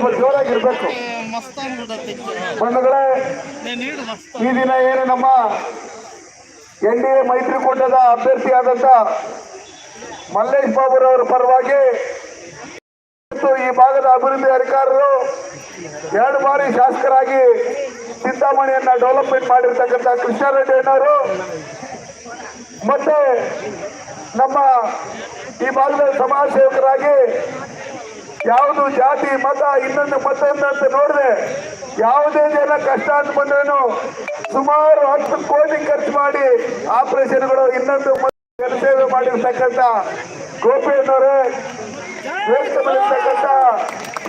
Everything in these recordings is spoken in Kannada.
ಸ್ವಲ್ಪ ಜೋರಾಗಿರ್ಬೇಕು. ಬಂಧುಗಳೇ, ಈ ದಿನ ಏನು ನಮ್ಮ ಎನ್ ಡಿ ಎ ಮೈತ್ರಿಕೂಟದ ಅಭ್ಯರ್ಥಿಯಾದಂತ ಮಲ್ಲೇಶ್ ಬಾಬುರವರ ಪರವಾಗಿ ಈ ಭಾಗದ ಅಭಿವೃದ್ಧಿ ಅಧಿಕಾರರು ಎರಡು ಬಾರಿ ಶಾಸಕರಾಗಿ ಚಿಂತಾಮಣಿಯನ್ನ ಡೆವಲಪ್ಮೆಂಟ್ ಮಾಡಿರ್ತಕ್ಕಂಥ ಕೃಷ್ಣಾರೆಡ್ಡಿ ಅಣ್ಣವರು ಮತ್ತೆ ನಮ್ಮ ಈ ಭಾಗದ ಸಮಾಜ ಸೇವಕರಾಗಿ ಯಾವುದು ಜಾತಿ, ಮತ, ಇನ್ನೊಂದು ಮತ ಅಂತ ನೋಡಿದೆ, ಯಾವುದೇ ಜನ ಕಷ್ಟ ಅಂತ ಬಂದ್ರೇನು ಸುಮಾರು ಹತ್ತು ಕೋಟಿ ಖರ್ಚು ಮಾಡಿ ಆಪರೇಷನ್ಗಳು, ಇನ್ನೊಂದು ಜನಸೇವೆ ಮಾಡಿರ್ತಕ್ಕಂಥ ಗೋಪಿಯನ್ನವರೇ ಮಾಡಿರ್ತಕ್ಕಂಥ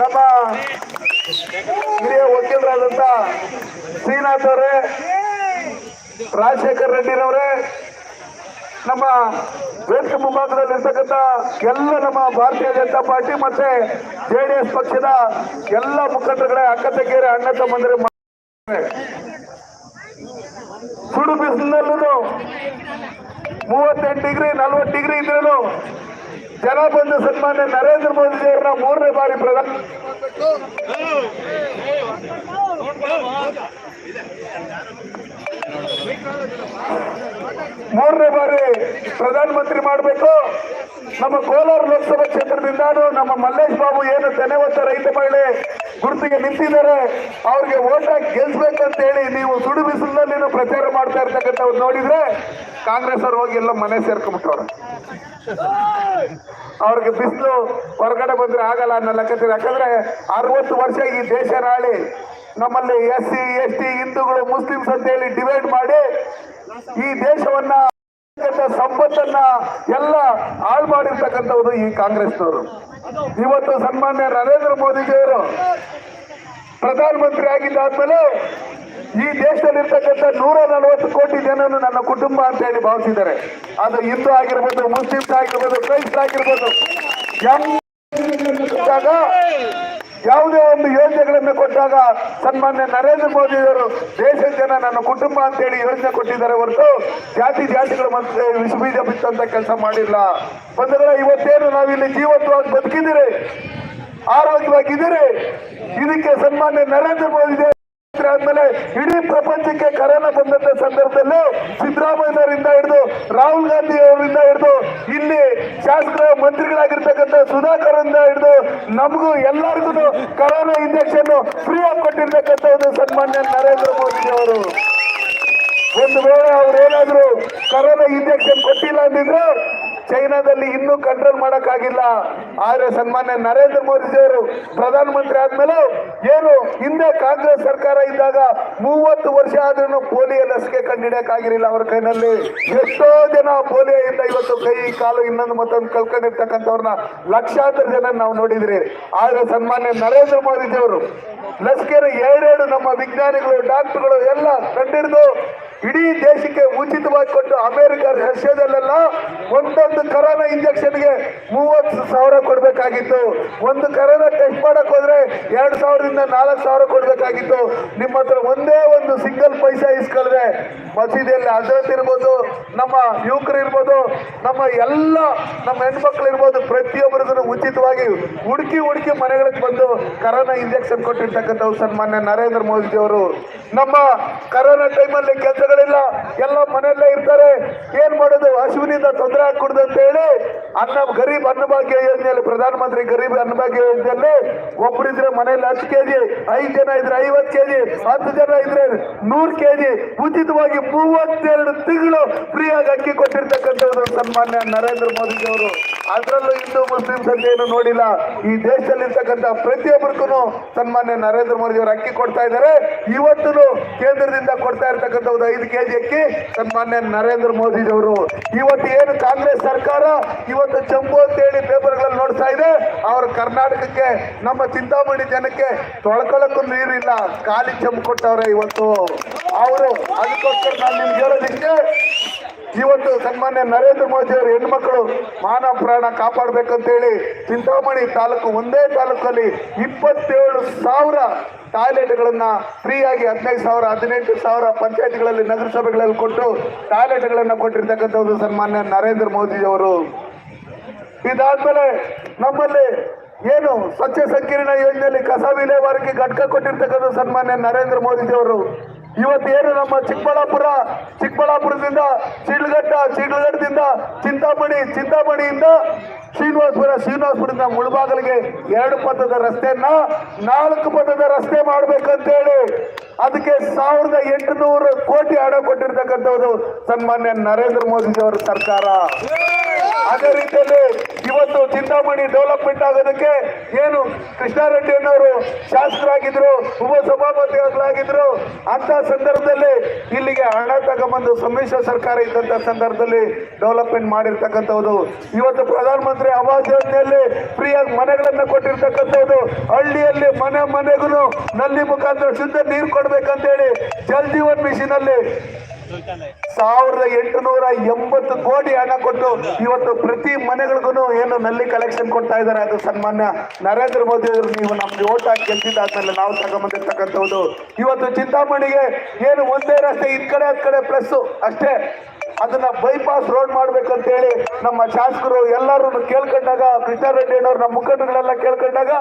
ನಮ್ಮ ಹಿರಿಯ ವಕೀಲರಾದಂಥ ಶ್ರೀನಾಥ್ ಅವರೇ, ರಾಜಶೇಖರ್ ರೆಡ್ಡಿರವರೇ ನಮ್ಮ ವೇದಿಕೆ ಮುಂಭಾಗದಲ್ಲಿ ಇರ್ತಕ್ಕಂಥ ಎಲ್ಲ ನಮ್ಮ ಭಾರತೀಯ ಜನತಾ ಪಾರ್ಟಿ ಮತ್ತೆ ಜೆ ಡಿ ಎಸ್ ಪಕ್ಷದ ಎಲ್ಲ ಮುಖಂಡರುಗಳೇ, ಅಕ್ಕ ತಂಗಿಯರೇ, ಅಣ್ಣ ತಮ್ಮಂದರೆ ಸುಡು ಬಿಸಿಲಿನಲ್ಲೂ ಮೂವತ್ತೆಂಟು ಡಿಗ್ರಿ, ನಲ್ವತ್ತು ಡಿಗ್ರಿ ಇದ್ರೂ ಜನ ಬಂದು ಸನ್ಮಾನ್ಯ ನರೇಂದ್ರ ಮೋದಿ ಅವರ ಮೂರನೇ ಬಾರಿ ಪ್ರಧಾನ ಮೂರನೇ ಬಾರಿ ಪ್ರಧಾನಮಂತ್ರಿ ಮಾಡಬೇಕು. ನಮ್ಮ ಕೋಲಾರ ಲೋಕಸಭಾ ಕ್ಷೇತ್ರದಿಂದಾನು ನಮ್ಮ ಮಲ್ಲೇಶ್ ಬಾಬು ಏನು ತೆನೆವತ್ತ ರೈತ ಮಹಿಳೆ ಗುರುತಿಗೆ ನಿಂತಿದ್ದಾರೆ, ಅವ್ರಿಗೆ ಓಟ್ ಗೆಲ್ಸ್ಬೇಕಂತ ಹೇಳಿ ನೀವು ಸುಡು ಬಿಸಿಲಿನಲ್ಲಿ ಪ್ರಚಾರ ಮಾಡ್ತಾ ಇರ್ತಕ್ಕಂಥವ್ರು ನೋಡಿದ್ರೆ ಕಾಂಗ್ರೆಸ್ ಅವ್ರು ಹೋಗಿ ಎಲ್ಲ ಮನೆ ಸೇರ್ಕೊಂಡ್ಬಿಟ್ಟವ್ರೆ. ಅವ್ರಿಗೆ ಬಿಸಿಲು ಹೊರಗಡೆ ಬಂದ್ರೆ ಆಗಲ್ಲ ಅನ್ನೋ ಲೆಕ್ಕದಲ್ಲಿ. ಯಾಕಂದ್ರೆ ಅರವತ್ತು ವರ್ಷ ಈ ದೇಶ ನಾಳಿ ನಮ್ಮಲ್ಲಿ ಎಸ್ ಸಿ ಎಸ್ ಟಿ ಹಿಂದೂಗಳು, ಮುಸ್ಲಿಮ್ಸ್ ಅಂತ ಹೇಳಿ ಡಿವೈಡ್ ಮಾಡಿ ಈ ದೇಶವನ್ನ ಸಂಪತ್ತನ್ನ ಎಲ್ಲ ಹಾಳು ಮಾಡಿರ್ತಕ್ಕಂಥವ್ರು ಈ ಕಾಂಗ್ರೆಸ್ನವರು. ಇವತ್ತು ಸನ್ಮಾನ್ಯ ನರೇಂದ್ರ ಮೋದಿಜಿಯವರು ಪ್ರಧಾನಮಂತ್ರಿ ಆಗಿದ್ದಾದ್ಮೇಲೆ ಈ ದೇಶದಲ್ಲಿರ್ತಕ್ಕಂಥ ನೂರ ನಲವತ್ತು ಕೋಟಿ ಜನರು ನನ್ನ ಕುಟುಂಬ ಅಂತ ಹೇಳಿ ಭಾವಿಸಿದ್ದಾರೆ. ಅದು ಹಿಂದೂ ಆಗಿರ್ಬೋದು, ಮುಸ್ಲಿಮ್ಸ್ ಆಗಿರ್ಬೋದು, ಕ್ರೈಸ್ತ ಆಗಿರ್ಬೋದು ಯಾವುದೇ ಒಂದು ಯೋಜನೆಗಳನ್ನು ಕೊಟ್ಟಾಗ ಸನ್ಮಾನ್ಯ ನರೇಂದ್ರ ಮೋದಿ ಅವರು ದೇಶದ ಜನ ನನ್ನ ಕುಟುಂಬ ಅಂತ ಹೇಳಿ ಯೋಜನೆ ಕೊಟ್ಟಿದ್ದಾರೆ ಹೊರತು ಜಾತಿ ಜಾತಿಗಳ ಮತ್ತೆ ವಿಷಬೀಜ ಬಿತ್ತಂತ ಕೆಲಸ ಮಾಡಿಲ್ಲ. ಬಂಧುಗಳ, ಇವತ್ತೇನು ನಾವಿಲ್ಲಿ ಜೀವತ್ವಾಗಿ ಬದುಕಿದ್ದೀರಿ? ಆರೋಗ್ಯವಾಗಿದ್ದೀರಿ? ಇದಕ್ಕೆ ಸನ್ಮಾನ್ಯ ನರೇಂದ್ರ ಮೋದಿ ಮುಖ್ಯಮಂತ್ರಿ ಆದ್ಮೇಲೆ ಇಡೀ ಪ್ರಪಂಚಕ್ಕೆ ಕರೋನಾ ಬಂದಂತ ಸಂದರ್ಭದಲ್ಲಿ ಸಿದ್ದರಾಮಯ್ಯನವರಿಂದ ಹಿಡಿದು ರಾಹುಲ್ ಗಾಂಧಿ ಅವರಿಂದ ಹಿಡಿದು ಇಲ್ಲಿ ಶಾಸಕರ ಮಂತ್ರಿಗಳಾಗಿರ್ತಕ್ಕಂಥ ಸುಧಾಕರ್ ಹಿಡಿದು ನಮಗೂ ಎಲ್ಲರಿಗೂ ಕರೋನಾ ಇಂಜೆಕ್ಷನ್ ಫ್ರೀ ಆಗಿ ಕೊಟ್ಟಿರ್ತಕ್ಕಂಥದ್ದು ಸನ್ಮಾನ್ಯ ನರೇಂದ್ರ ಮೋದಿ ಅವರು. ಒಂದು ವೇಳೆ ಅವ್ರು ಏನಾದ್ರು ಕರೋನಾ ಇಂಜೆಕ್ಷನ್ ಕೊಟ್ಟಿಲ್ಲ ಅಂದಿದ್ರೆ ಚೈನಾದಲ್ಲಿ ಇನ್ನೂ ಕಂಟ್ರೋಲ್ ಮಾಡೋಕ್ಕಾಗಿಲ್ಲ. ಆದರೆ ಸನ್ಮಾನ್ಯ ನರೇಂದ್ರ ಮೋದಿ ಅವರು ಪ್ರಧಾನಮಂತ್ರಿ ಆದ್ಮೇಲೆ ಏನು ಹಿಂದೆ ಕಾಂಗ್ರೆಸ್ ಸರ್ಕಾರ ಇದ್ದಾಗ ಮೂವತ್ತು ವರ್ಷ ಆದ್ರೂ ಪೋಲಿಯೋ ಲಸಿಕೆ ಕಂಡಿಡಿಯಕ್ಕಾಗಿರಲಿಲ್ಲ ಅವ್ರ ಕೈನಲ್ಲಿ. ಎಷ್ಟೋ ಜನ ಪೋಲಿಯೋ ಇಂದ ಇವತ್ತು ಕೈ, ಕಾಲು, ಇನ್ನೊಂದು ಮತ್ತೊಂದು ಕಲ್ಕೊಂಡಿರ್ತಕ್ಕಂಥವ್ರನ್ನ ಲಕ್ಷಾಂತರ ಜನ ನಾವು ನೋಡಿದ್ರಿ. ಆದ್ರೆ ಸನ್ಮಾನ್ಯ ನರೇಂದ್ರ ಮೋದಿ ಅವರು ಲಸಿಕೆ ಎರಡೆರಡು ನಮ್ಮ ವಿಜ್ಞಾನಿಗಳು, ಡಾಕ್ಟರ್ಗಳು ಎಲ್ಲ ಕಂಡಿಡಿದು ಇಡೀ ದೇಶಕ್ಕೆ ಉಚಿತವಾಗಿ ಕೊಟ್ಟು ಅಮೆರಿಕ ರಷ್ಯಾದಲ್ಲೆಲ್ಲ ಒಂದೊಂದು ಕರೋನಾ ಇಂಜೆಕ್ಷನ್ಗೆ ಮೂವತ್ತು ಸಾವಿರ ಕೊಡಬೇಕಾಗಿತ್ತು. ಒಂದು ಕರೋನಾ ಟೆಸ್ಟ್ ಮಾಡಕ್ ಹೋದ್ರೆ ಎರಡು ಸಾವಿರದಿಂದ ನಾಲ್ಕು ಸಾವಿರ ಕೊಡಬೇಕಾಗಿತ್ತು. ನಿಮ್ಮ ಹತ್ರ ಒಂದೇ ಒಂದು ಸಿಂಗಲ್ ಪೈಸಾ ಇಸ್ಕೊಳ್ರೆ ಮಸೀದಿಯಲ್ಲಿ ಹಜರತ್ ಇರ್ಬೋದು, ನಮ್ಮ ಯುವಕರು ಇರ್ಬೋದು, ನಮ್ಮ ಎಲ್ಲ ನಮ್ಮ ಹೆಣ್ಮಕ್ಳು ಇರ್ಬೋದು ಪ್ರತಿಯೊಬ್ಬರಿಗೂ ಉಚಿತವಾಗಿ ಹುಡುಕಿ ಹುಡುಕಿ ಮನೆಗಳಿಗೆ ಬಂದು ಕರೋನಾ ಇಂಜೆಕ್ಷನ್ ಕೊಟ್ಟಿರ್ತಕ್ಕಂಥವು ಸನ್ಮಾನ್ಯ ನರೇಂದ್ರ ಮೋದಿ ಅವರು ನಮ್ಮ ಕರೋನಾ ಟೈಮಲ್ಲಿ ಕೆಲಸಗಳಿಲ್ಲ ಎಲ್ಲ ಮನೆಯಲ್ಲೇ ಇರ್ತಾರೆ. ಏನ್ ಮಾಡೋದು? ಹಸುವಿನಿಂದ ತೊಂದರೆ ಆಗ್ಕೊಡ್ದು ಅಂತ ಹೇಳಿ ಅನ್ನ ಗರೀಬ್ ಅನ್ನಭಾಗ್ಯ ಯೋಜನೆಯಲ್ಲಿ ಪ್ರಧಾನ ಮಂತ್ರಿ ಗರೀಬ್ ಅನ್ನಭಾಗ್ಯ ಯೋಜನೆಯಲ್ಲಿ ಒಬ್ಬರಿದ್ರೆ ಮನೆಯಲ್ಲಿ ಹತ್ತು ಕೆಜಿ, ಐದು ಜನ ಇದ್ರೆ ಐವತ್ತು ಕೆಜಿ, ಹತ್ತು ಜನ ಇದ್ರೆ ನೂರು ಕೆಜಿ, ಉಚಿತವಾಗಿ ಮೂವತ್ತೆರಡು ತಿಂಗಳು ಫ್ರೀಯಾಗಿ ಅಕ್ಕಿ ಕೊಟ್ಟಿರ್ತಕ್ಕಂಥವ್ರು ಸನ್ಮಾನ್ಯ ನರೇಂದ್ರ ಮೋದಿ ಅವರು. ಅದರಲ್ಲೂ ಹಿಂದೂ ಮುಸ್ಲಿಂ ಏನು ನೋಡಿಲ್ಲ. ಈ ದೇಶದಲ್ಲಿ ಇರ್ತಕ್ಕಂಥ ಪ್ರತಿಯೊಬ್ಬರಿಗೂ ಸನ್ಮಾನ್ಯ ನರೇಂದ್ರ ಮೋದಿ ಅವರು ಅಕ್ಕಿ ಕೊಡ್ತಾ ಇದ್ದಾರೆ. ಇವತ್ತು ಕೇಂದ್ರದಿಂದ ಕೊಡ್ತಾ ಇರ್ತಕ್ಕಂಥ ಒಂದು ಕೆಜಿ ಅಕ್ಕಿ ಸನ್ಮಾನ್ಯ ನರೇಂದ್ರ ಮೋದಿ ಅವರು ಇವತ್ತು ಏನು ಕಾಂಗ್ರೆಸ್ ಸರ್ಕಾರ? ಇವತ್ತು ಚಂಬು ಅಂತ ಹೇಳಿ ಪೇಪರ್ಗಳಲ್ಲಿ ನೋಡ್ತಾ ಇದೆ. ಅವರು ಕರ್ನಾಟಕಕ್ಕೆ, ನಮ್ಮ ಚಿಂತಾಮಣಿ ಜನಕ್ಕೆ ತೊಳ್ಕೊಳಕ್ಕೂ ನೀರಿಲ್ಲ. ಖಾಲಿ ಚಂಬು ಕೊಟ್ಟವ್ರೆ ಇವತ್ತು. ಅವರು ಅದಕ್ಕೋಸ್ಕರ ನಾನು ನಿಮ್ಗೆ ಹೇಳೋದಕ್ಕೆ ಇವತ್ತು ಸನ್ಮಾನ್ಯ ನರೇಂದ್ರ ಮೋದಿ ಅವರು ಹೆಣ್ಮಕ್ಳು ಮಾನವ ಪ್ರಾಣ ಕಾಪಾಡಬೇಕಂತೇಳಿ ಚಿಂತಾಮಣಿ ತಾಲೂಕು ಒಂದೇ ತಾಲೂಕಲ್ಲಿ ಇಪ್ಪತ್ತೇಳು ಸಾವಿರ ಟಾಯ್ಲೆಟ್ಗಳನ್ನ ಫ್ರೀಯಾಗಿ ಹದಿನೈದು ಸಾವಿರ, ಹದಿನೆಂಟು ಸಾವಿರ ಪಂಚಾಯತ್ಗಳಲ್ಲಿ ನಗರಸಭೆಗಳಲ್ಲಿ ಕೊಟ್ಟು ಟಾಯ್ಲೆಟ್ಗಳನ್ನು ಕೊಟ್ಟಿರ್ತಕ್ಕಂಥವ್ರು ಸನ್ಮಾನ್ಯ ನರೇಂದ್ರ ಮೋದಿ ಅವರು. ಇದಾದ್ಮೇಲೆ ನಮ್ಮಲ್ಲಿ ಏನು ಸ್ವಚ್ಛ ಸಂಕೀರ್ಣ ಯೋಜನೆಯಲ್ಲಿ ಕಸ ವಿಲೇವಾರಿಗೆ ಘಟಕ ಕೊಟ್ಟಿರ್ತಕ್ಕಂಥ ಸನ್ಮಾನ್ಯ ನರೇಂದ್ರ ಮೋದಿಜಿ ಅವರು ಇವತ್ತು ಏನು ನಮ್ಮ ಚಿಕ್ಕಬಳ್ಳಾಪುರ ಚಿಕ್ಕಬಳ್ಳಾಪುರದಿಂದ ಶಿಡ್ಲಘಟ್ಟ ಶಿಡ್ಲಘಟ್ಟದಿಂದ ಚಿಂತಾಮಣಿ ಚಿಂತಾಮಣಿಯಿಂದ ಶ್ರೀನಿವಾಸಪುರ ಶ್ರೀನಿವಾಸಪುರದಿಂದ ಮುಳಬಾಗಲಿಗೆ ಎರಡು ಪಥದ ರಸ್ತೆಯನ್ನ ನಾಲ್ಕು ಪಥದ ರಸ್ತೆ ಮಾಡ್ಬೇಕಂತೇಳಿ. ಅದಕ್ಕೆ ಸಾವಿರದ ಎಂಟುನೂರು ಕೋಟಿ ಹಣ ಕೊಟ್ಟಿರ್ತಕ್ಕಂಥವ್ರು ಸನ್ಮಾನ್ಯ ನರೇಂದ್ರ ಮೋದಿ ಅವರ ಸರ್ಕಾರ. ಅದೇ ರೀತಿಯಲ್ಲಿ ಇವತ್ತು ಚಿಂತಾಮಣಿ ಡೆವಲಪ್ಮೆಂಟ್ ಆಗೋದಕ್ಕೆ ಏನು ಕೃಷ್ಣಾರೆಡ್ಡಿ ಅನ್ನೋರು ಶಾಸಕರಾಗಿದ್ರು ಉಪ ಸಭಾಪತಿಗಳಾಗಿದ್ರು ಅಂತ ಸಂದರ್ಭದಲ್ಲಿ ಇಲ್ಲಿಗೆ ಹಣ ತಗೊಂಬಂದು ಸಮ್ಮಿಶ್ರ ಸರ್ಕಾರ ಇದ್ದಂತ ಸಂದರ್ಭದಲ್ಲಿ ಡೆವಲಪ್ಮೆಂಟ್ ಮಾಡಿರ್ತಕ್ಕಂಥದ್ದು ಇವತ್ತು ಪ್ರಧಾನಮಂತ್ರಿ ಆವಾಸ್ ಯೋಜನೆಯಲ್ಲಿ ಫ್ರೀಯಾಗಿ ಮನೆಗಳನ್ನ ಕೊಟ್ಟಿರ್ತಕ್ಕಂಥದ್ದು, ಹಳ್ಳಿಯಲ್ಲಿ ಮನೆ ಮನೆಗೂ ನಲ್ಲಿ ಮುಖಾಂತರ ಶುದ್ಧ ನೀರು ಕೊಡ್ಬೇಕಂತೇಳಿ ಜಲ್ ಜೀವನ್ ಮಿಷನ್ ಅಲ್ಲಿ ಸಾವಿರದ ಎಂಟುನೂರ ಎಂಬತ್ತು ಕೋಟಿ ಹಣ ಕೊಟ್ಟು ಇವತ್ತು ಪ್ರತಿ ಮನೆಗಳಿಗೂ ಏನು ನಲ್ಲಿ ಕಲೆಕ್ಷನ್ ಕೊಡ್ತಾ ಇದ್ದಾರೆ, ಅದು ಸನ್ಮಾನ್ಯ ನರೇಂದ್ರ ಮೋದಿ ಅವರು, ನೀವು ನಮ್ಗೆ ಓಟ್ ಹಾಕಿ ಗೆಲ್ತಿದ್ದಾದ್ಮೇಲೆ ನಾವು ತಗೊಂಬಂದಿರ್ತಕ್ಕಂಥದ್ದು. ಇವತ್ತು ಚಿಂತಾಮಣಿಗೆ ಏನು ಒಂದೇ ರಸ್ತೆ ಇದ್ ಕಡೆ ಅದ್ ಕಡೆ ಪ್ಲಸ್ ಅಷ್ಟೇ. ಅದನ್ನ ಬೈಪಾಸ್ ರೋಡ್ ಮಾಡ್ಬೇಕಂತ ಹೇಳಿ ನಮ್ಮ ಶಾಸಕರು ಎಲ್ಲರೂ ಕೇಳ್ಕೊಂಡಾಗ ಕೃಷ್ಣಾರೆಡ್ಡಿ ಅವ್ರ ನಮ್ಮ ಮುಖಂಡಗಳೆಲ್ಲ ಕೇಳ್ಕೊಂಡಾಗ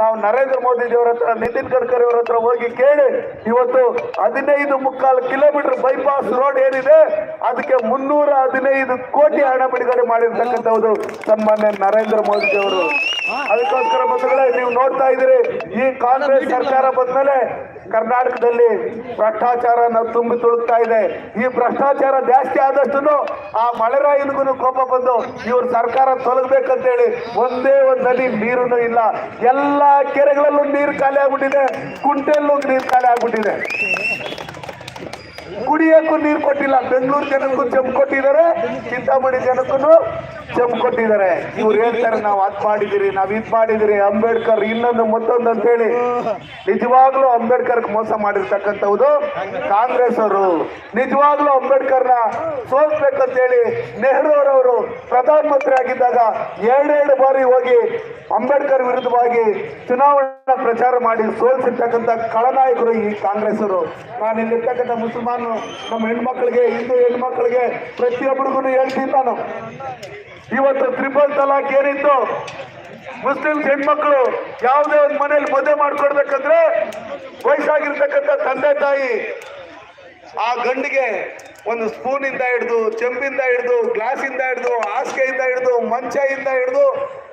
ನಾವು ನರೇಂದ್ರ ಮೋದಿಜಿ ಅವರ ಹತ್ರ, ನಿತಿನ್ ಗಡ್ಕರಿ ಅವರ ಹತ್ರ ಹೋಗಿ ಕೇಳಿ, ಇವತ್ತು ಹದಿನೈದು ಮುಕ್ಕಾಲು ಕಿಲೋಮೀಟರ್ ಬೈಪಾಸ್ ರೋಡ್ ಏನಿದೆ, ಅದಕ್ಕೆ ಮುನ್ನೂರ ಹದಿನೈದು ಕೋಟಿ ಹಣ ಬಿಡುಗಡೆ ಮಾಡಿರ್ತಕ್ಕಂಥವ್ರು ಸನ್ಮಾನ್ಯ ನರೇಂದ್ರ ಮೋದಿಜಿ ಅವರು ಅದಕ್ಕೋಸ್ಕರ ಬಂಧುಗಳೇ, ನೀವು ನೋಡ್ತಾ ಇದ್ದೀರಿ, ಈ ಕಾಂಗ್ರೆಸ್ ಸರ್ಕಾರ ಬಂದ್ಮೇಲೆ ಕರ್ನಾಟಕದಲ್ಲಿ ಭ್ರಷ್ಟಾಚಾರ ತುಂಬಿ ತುಳುಕ್ತಾ ಇದೆ. ಈ ಭ್ರಷ್ಟಾಚಾರ ಜಾಸ್ತಿ ಆದಷ್ಟು ಆ ಮಳೆರಾಯನಿಗೂ ಕೋಪ ಬಂದು ಇವ್ರ ಸರ್ಕಾರ ತೊಲಗಬೇಕಂತೇಳಿ ಒಂದೇ ಒಂದು ನದಿ ನೀರು ಇಲ್ಲ. ಎಲ್ಲ ಕೆರೆಗಳಲ್ಲೂ ನೀರು ಖಾಲಿ ಆಗ್ಬಿಟ್ಟಿದೆ. ಕುಂಟೆಲ್ಲೂ ನೀರು ಖಾಲಿ ಆಗ್ಬಿಟ್ಟಿದೆ. ಕುಡಿಯಕ್ಕೂ ನೀರು ಕೊಟ್ಟಿಲ್ಲ. ಬೆಂಗಳೂರು ಜನಕ್ಕೂ ಜಂಪ್ ಕೊಟ್ಟಿದ್ದಾರೆ, ಚಿಂತಾಮಣಿ ಜನಕ್ಕೂ ಜಂಪ್ ಕೊಟ್ಟಿದ್ದಾರೆ. ಇವ್ರು ಹೇಳ್ತಾರೆ, ನಾವು ಅದ್ ಮಾಡಿದಿರಿ, ನಾವ್ ಇದ್ ಮಾಡಿದಿರಿ, ಅಂಬೇಡ್ಕರ್ ಇನ್ನೊಂದು ಮತ್ತೊಂದು ಅಂತ ಹೇಳಿ ನಿಜವಾಗ್ಲೂ ಅಂಬೇಡ್ಕರ್ ಮೋಸ ಮಾಡಿರ್ತಕ್ಕಂಥವ್ದು ಕಾಂಗ್ರೆಸ್ ಅವರು. ನಿಜವಾಗ್ಲೂ ಅಂಬೇಡ್ಕರ್ನ ಸೋಲ್ಸ್ಬೇಕಂತ ಹೇಳಿ ನೆಹರು ಅವರವರು ಪ್ರಧಾನಮಂತ್ರಿ ಆಗಿದ್ದಾಗ ಎರಡೆರಡು ಬಾರಿ ಹೋಗಿ ಅಂಬೇಡ್ಕರ್ ವಿರುದ್ಧವಾಗಿ ಚುನಾವಣಾ ಪ್ರಚಾರ ಮಾಡಿ ಸೋಲ್ಸಿರ್ತಕ್ಕಂಥ ಖಳನಾಯಕರು ಈ ಕಾಂಗ್ರೆಸ್ ಅವರು ನಾನು ಇಲ್ಲಿರ್ತಕ್ಕಂಥ ಮುಸಲ್ಮಾನ್ ನಮ್ಮ ಹೆಣ್ಮಕ್ಳಿಗೆ, ಹಿಂದೂ ಹೆಣ್ಮಕ್ಳಿಗೆ ಪ್ರತಿಯೊಬ್ಬರಿಗೂ ಹೇಳ್ತೀನಿ ನಾನು. ಇವತ್ತು ತ್ರಿಪಲ್ ತಲಾಕ್ ಏನಿತ್ತು? ಮುಸ್ಲಿಮ್ಸ್ ಹೆಣ್ಮಕ್ಳು ಯಾವುದೇ ಒಂದು ಮನೇಲಿ ಮದುವೆ ಮಾಡ್ಕೊಡ್ಬೇಕಂದ್ರೆ ವಯಸ್ಸಾಗಿರ್ತಕ್ಕಂಥ ತಂದೆ ತಾಯಿ ಆ ಗಂಡಿಗೆ ಒಂದು ಸ್ಪೂನಿಂದ ಹಿಡಿದು, ಚೆಂಬಿಂದ ಹಿಡಿದು, ಗ್ಲಾಸಿಂದ ಹಿಡಿದು, ಹಾಸಿಗೆಯಿಂದ ಹಿಡಿದು ಇಂದ ಹಿಡಿದು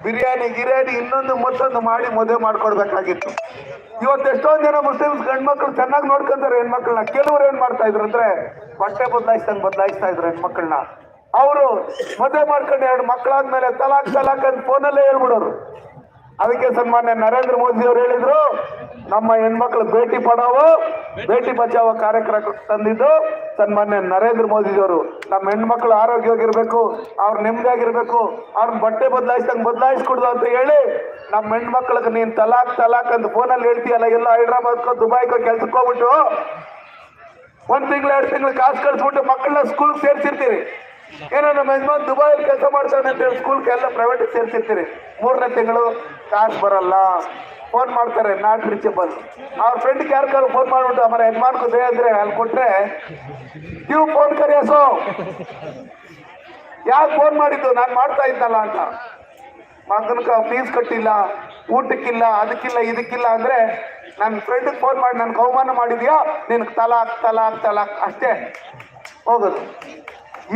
ಬಿರಿಯಾನಿ, ಗಿರಿಯಾನಿ ಇನ್ನೊಂದು ಮತ್ತೊಂದು ಮಾಡಿ ಮದುವೆ ಮಾಡ್ಕೊಡ್ಬೇಕಾಗಿತ್ತು. ಇವತ್ತು ಎಷ್ಟೊಂದು ಜನ ಮುಸ್ಲಿಮ್ಸ್ ಗಂಡ್ಮಕ್ಳು ಚೆನ್ನಾಗಿ ನೋಡ್ಕೊಂತಾರೆ ಹೆಣ್ಮಕ್ಳನ್ನ. ಕೆಲವ್ರು ಏನ್ ಮಾಡ್ತಾ ಇದ್ರು ಅಂದ್ರೆ ಬಟ್ಟೆ ಬದಲಾಯಿಸ್ದಂಗೆ ಬದಲಾಯಿಸ್ತಾ ಇದ್ರು ಹೆಣ್ಮಕ್ಳನ್ನ. ಅವರು ಮದುವೆ ಮಾಡ್ಕೊಂಡು ಎರಡು ಮಕ್ಕಳಾದ್ಮೇಲೆ ತಲಾಕ್ ತಲಾಕ್ ಅಂತ ಫೋನಲ್ಲೇ ಹೇಳ್ಬಿಡೋರು. ಅದಕ್ಕೆ ಸನ್ಮಾನ್ಯ ನರೇಂದ್ರ ಮೋದಿ ಅವರು ಹೇಳಿದ್ರು, ನಮ್ಮ ಹೆಣ್ಮಕ್ಳು ಭೇಟಿ ಪಡಾವೋ, ಭೇಟಿ ಬಚಾವೋ ಕಾರ್ಯಕ್ರಮ ತಂದಿದ್ದು ಸನ್ಮಾನ್ಯ ನರೇಂದ್ರ ಮೋದಿ ಅವರು ನಮ್ಮ ಹೆಣ್ಮಕ್ಳು ಆರೋಗ್ಯವಾಗಿರ್ಬೇಕು, ಅವ್ರ ನೆಮ್ಮದಿಯಾಗಿರ್ಬೇಕು ಅವ್ರನ್ನ ಬಟ್ಟೆ ಬದಲಾಯಿಸ್ದಂಗೆ ಬದಲಾಯಿಸ್ಕೊಡ್ದು ಅಂತ ಹೇಳಿ ನಮ್ಮ ಹೆಣ್ಮಕ್ಳಿಗೆ ನೀನ್ ತಲಾಕ್ ತಲಾಕ್ ಅಂತ ಫೋನಲ್ಲಿ ಹೇಳ್ತೀಯಲ್ಲ, ಎಲ್ಲ ಹೈದ್ರಾಬಾದ್ಕೋ, ದುಬೈಕೋ ಕೆಲ್ಸಕ್ಕೆ ಹೋಗ್ಬಿಟ್ಟು ಒಂದ್ ತಿಂಗಳು, ಎರಡು ತಿಂಗಳು ಕಾಸು ಕಳಿಸ್ಬಿಟ್ಟು ಮಕ್ಕಳನ್ನ ಸ್ಕೂಲ್ ಸೇರ್ಸಿರ್ತೀರಿ. ಏನೋ ನಮ್ಮ ಯಜಮಾನ್ ದುಬಾಯ್ ಕೆಲಸ ಮಾಡ್ತಾನೆ ಅಂತ ಸ್ಕೂಲ್ ಸ್ಕೂಲ್ಗೆ ಎಲ್ಲ ಪ್ರೈವೇಟ್ ಸೇರ್ಸಿರ್ತೀರಿ ಮೂರನೇ ತಿಂಗಳು ಕಾಸು ಬರಲ್ಲ. ಫೋನ್ ಮಾಡ್ತಾರೆ ನಾಟ್ ರೀಚಬಲ್ ಅವ್ರ ಫ್ರೆಂಡ್ಗೆ ಯಾರು ಫೋನ್ ಮಾಡ್ಬಿಟ್ಟು ಅವರ ಯಜಮಾನ್ ದೇ ಅಂದ್ರೆ ಅಲ್ಲಿ ಕೊಟ್ರೆ ನೀವು ಫೋನ್ ಕರೆಯಸೋ ಯಾಕೆ ಫೋನ್ ಮಾಡಿದ್ದು? ನಾನು ಮಾಡ್ತಾ ಇದ್ದಲ್ಲ ಅಂತ. ಮಗನಕ್ಕೆ ಫೀಸ್ ಕಟ್ಟಿಲ್ಲ, ಊಟಕ್ಕಿಲ್ಲ, ಅದಕ್ಕಿಲ್ಲ, ಇದಕ್ಕಿಲ್ಲ ಅಂದ್ರೆ ನನ್ನ ಫ್ರೆಂಡ್ಗೆ ಫೋನ್ ಮಾಡಿ, ನನ್ಗೆ ಅವಮಾನ ಮಾಡಿದ್ಯಾ? ನಿನ್ಗೆ ತಲಾಕ್ ತಲಾಕ್ ತಲಾಕ್. ಅಷ್ಟೇ. ಹೋಗೋದು.